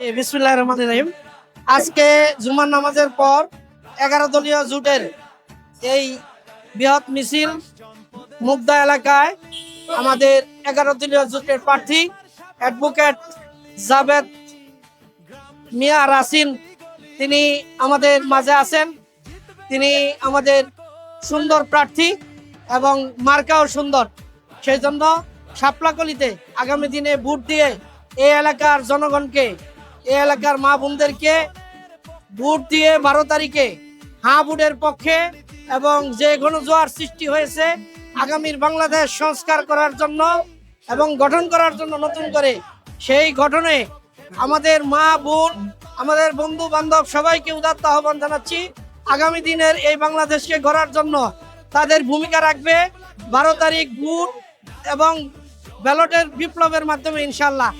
বিসমুল্লাহ রহমান রহিম। আজকে জুমার নামাজের পর এগারো দলীয় জোটের এই বৃহৎ মিছিল মুগদা এলাকায় আমাদের এগারো দলীয় জোটের প্রার্থী অ্যাডভোকেট জাভেদ মিয়া রাসিন তিনি আমাদের মাঝে আছেন। তিনি আমাদের সুন্দর প্রার্থী এবং মার্কাও সুন্দর। সেই জন্য শাপলাকলিতে আগামী দিনে ভোট দিয়ে এই এলাকার জনগণকে এলাকার মা বোনদেরকে ভোট দিয়ে বারো তারিখে হাঁ ভোটের পক্ষে এবং যে গণজোয়ার সৃষ্টি হয়েছে আগামীর বাংলাদেশ সংস্কার করার জন্য এবং গঠন করার জন্য নতুন করে, সেই গঠনে আমাদের মা বোন, আমাদের বন্ধু বান্ধব সবাইকে উদাত্ত আহ্বান জানাচ্ছি। আগামী দিনের এই বাংলাদেশকে গড়ার জন্য তাদের ভূমিকা রাখবে বারো তারিখ ভোট এবং ব্যালটের বিপ্লবের মাধ্যমে ইনশাল্লাহ